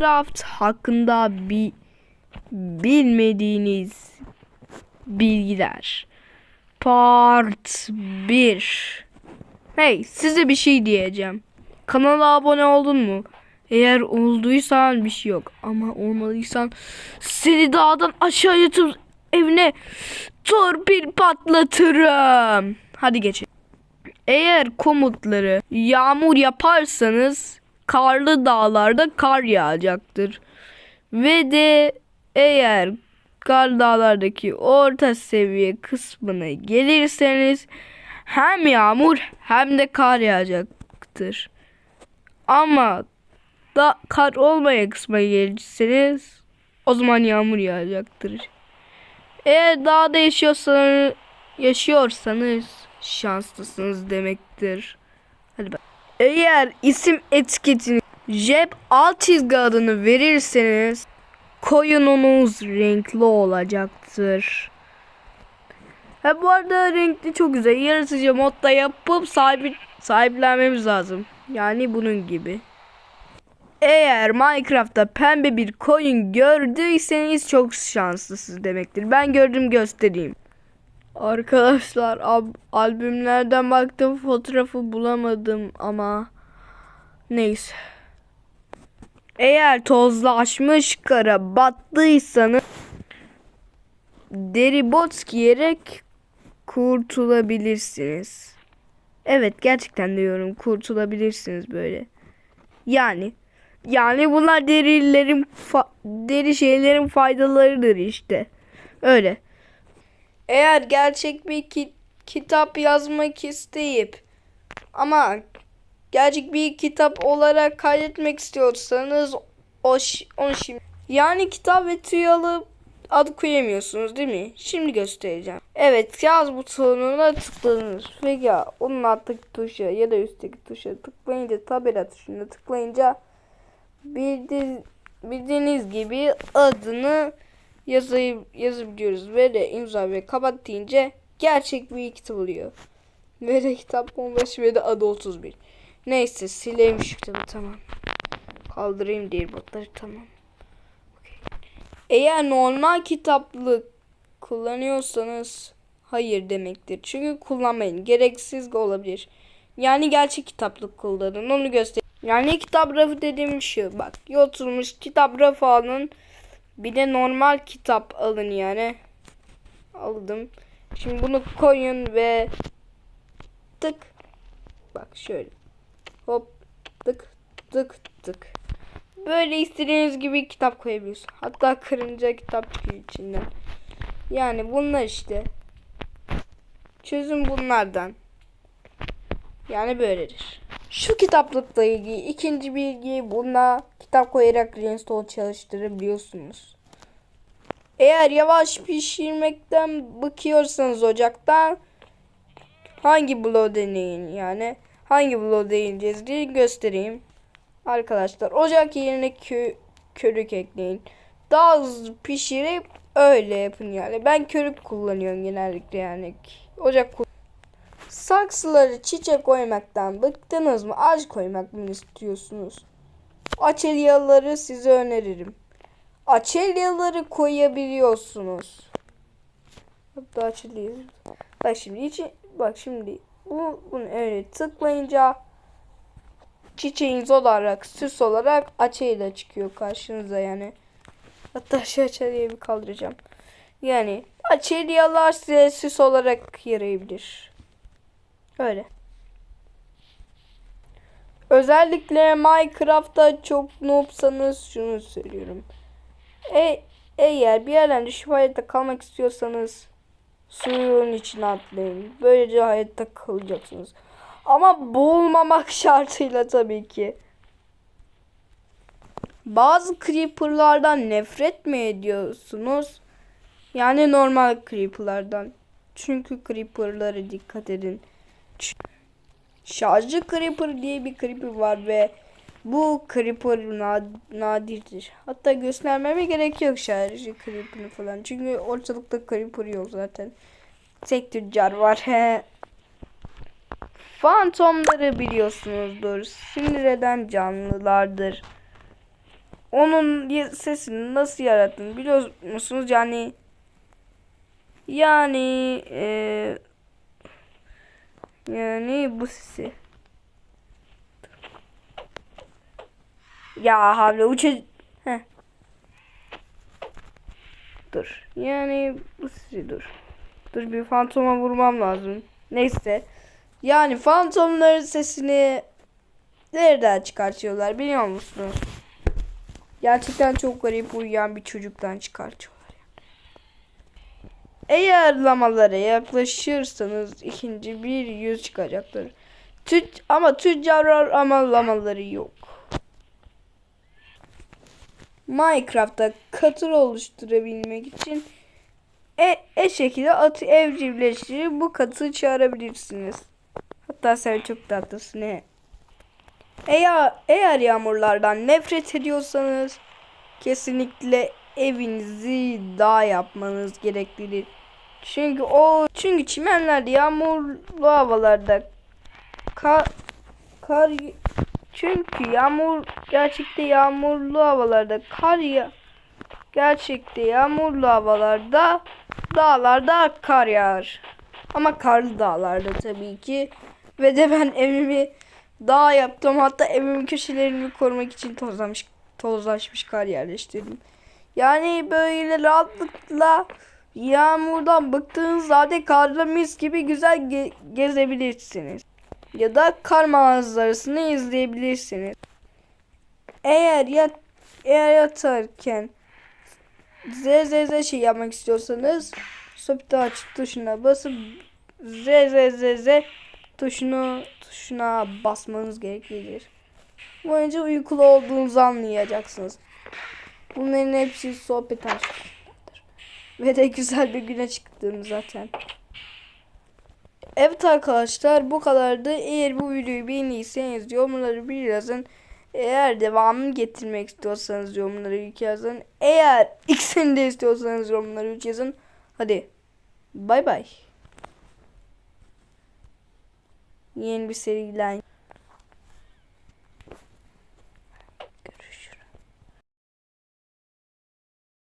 Minecraft hakkında bir bilmediğiniz bilgiler. Part 1 Hey size bir şey diyeceğim. Kanala abone oldun mu? Eğer olduysan bir şey yok. Ama olmadıysan seni dağdan aşağı yatıp evine torpil patlatırım. Hadi geçelim. Eğer komutları yağmur yaparsanız karlı dağlarda kar yağacaktır. Ve de eğer kar dağlardaki orta seviye kısmına gelirseniz hem yağmur hem de kar yağacaktır. Ama da kar olmayan kısma gelirseniz o zaman yağmur yağacaktır. Eğer dağda yaşıyorsanız, yaşıyorsanız şanslısınız demektir. Hadi bak. Eğer isim etiketini Jeb alt çizgi adını verirseniz koyununuz renkli olacaktır. Ha bu arada renkli çok güzel. Yaratıcı modda yapıp sahibi, sahiplenmemiz lazım. Yani bunun gibi. Eğer Minecraft'ta pembe bir koyun gördüyseniz çok şanslısınız demektir. Ben gördüm göstereyim. Arkadaşlar ab- albümlerden baktım fotoğrafı bulamadım ama neyse. Eğer tozlaşmış kara battıysanız deri bot giyerek kurtulabilirsiniz. Evet gerçekten diyorum kurtulabilirsiniz böyle. Yani yani bunlar derilerin deri şeylerin faydalarıdır işte. Öyle. Eğer gerçek bir ki- kitap yazmak isteyip ama gerçek bir kitap olarak kaydetmek istiyorsanız o onu şimdi yani kitap ve tüy alıp adı koyamıyorsunuz değil mi? Şimdi göstereceğim. Evet yaz butonuna tıklanır. Ve ya onun alttaki tuşa ya da üstteki tuşa tıklayınca tabela tuşuna tıklayınca bildi, bildiğiniz gibi adını yazayım, yazabiliyoruz. Ve de imza ve kapat deyince gerçek bir kitap oluyor. Ve de kitap 15 ve de adı 31. Neyse sileyim şu kitabı tamam. Kaldırayım diğer botları tamam. Eğer normal kitaplık kullanıyorsanız hayır demektir. Çünkü kullanmayın. Gereksiz olabilir. Yani gerçek kitaplık kullanın. Onu göster. Yani kitap rafı dediğim şu. Bak yotulmuş kitap rafı alın. Bir de normal kitap alın yani. Aldım. Şimdi bunu koyun ve tık. Bak şöyle. Hop tık tık tık. Böyle istediğiniz gibi kitap koyabiliyorsun. Hatta kırınca kitap çıkıyor içinden. Yani bunlar işte. Çözüm bunlardan. Yani böyledir. Şu kitaplıkla ilgili ikinci bilgi bunda kitap koyarak reinstall çalıştırabiliyorsunuz. Eğer yavaş pişirmekten bıkıyorsanız ocaktan hangi bloğu deneyin yani hangi bloğu deneyeceğiz diye göstereyim. Arkadaşlar ocak yerine kö körük ekleyin. Daha hızlı pişirip öyle yapın yani. Ben körük kullanıyorum genellikle yani. Ocak Saksıları çiçek koymaktan bıktınız mı? Ağaç koymak mı istiyorsunuz? Açelyaları size öneririm. Açelyaları koyabiliyorsunuz. Hatta açelya. Bak şimdi içi, bak şimdi bu bunu öyle tıklayınca çiçeğiniz olarak süs olarak açıyla çıkıyor karşınıza yani. Hatta şu açelyayı bir kaldıracağım. Yani açelyalar size süs olarak yarayabilir. Öyle. Özellikle Minecraft'ta çok noobsanız şunu söylüyorum. E, eğer bir yerden düşüp hayatta kalmak istiyorsanız suyun içine atlayın. Böylece hayatta kalacaksınız. Ama boğulmamak şartıyla tabii ki. Bazı creeperlardan nefret mi ediyorsunuz? Yani normal creeperlardan. Çünkü creeperlara dikkat edin. Şarjlı creeper diye bir creeper var ve bu creeper nad- nadirdir. Hatta göstermeme gerek yok şarjlı creeper'ı falan. Çünkü ortalıkta creeper yok zaten. Tek tüccar var. Fantomları biliyorsunuzdur. Sinir eden canlılardır. onun sesini nasıl yarattığını biliyor musunuz? Yani yani eee yani bu sesi. Ya havle uça... Heh. Dur. Yani bu sesi dur. Dur bir fantoma vurmam lazım. Neyse. Yani fantomların sesini nereden çıkartıyorlar biliyor musunuz? Gerçekten çok garip uyuyan bir çocuktan çıkartıyorlar. Eğer lamalara yaklaşırsanız ikinci bir yüz çıkacaktır. Tüc ama tüccar ama lamaları yok. Minecraft'ta katır oluşturabilmek için e, e şekilde atı evcilleştirip bu katı çağırabilirsiniz. Hatta sen çok tatlısın he. Eğer, eğer yağmurlardan nefret ediyorsanız kesinlikle evinizi dağ yapmanız gereklidir. Çünkü o çünkü çimenlerde yağmurlu havalarda kar, kar çünkü yağmur gerçekte yağmurlu havalarda kar ya gerçekte yağmurlu havalarda dağlarda kar yağar. Ama karlı dağlarda tabii ki. Ve de ben evimi dağ yaptım. Hatta evimin köşelerini korumak için tozlamış, tozlaşmış kar yerleştirdim. Yani böyle rahatlıkla yağmurdan bıktığınız halde karda mis gibi güzel ge- gezebilirsiniz. Ya da kar manzarasını izleyebilirsiniz. Eğer yat eğer yatarken Z Z Z şey yapmak istiyorsanız stop aç tuşuna basıp Z Z Z Z tuşunu tuşuna basmanız gereklidir. Önce uykulu olduğunuzu anlayacaksınız. Bunların hepsi sohbet açmışlardır. Ve de güzel bir güne çıktığını zaten. Evet arkadaşlar bu kadardı. Eğer bu videoyu beğendiyseniz yorumları bir yazın. Eğer devamını getirmek istiyorsanız yorumları ilk yazın. Eğer ikisini de istiyorsanız yorumları üç yazın. Hadi bay bay. Yeni bir seriyle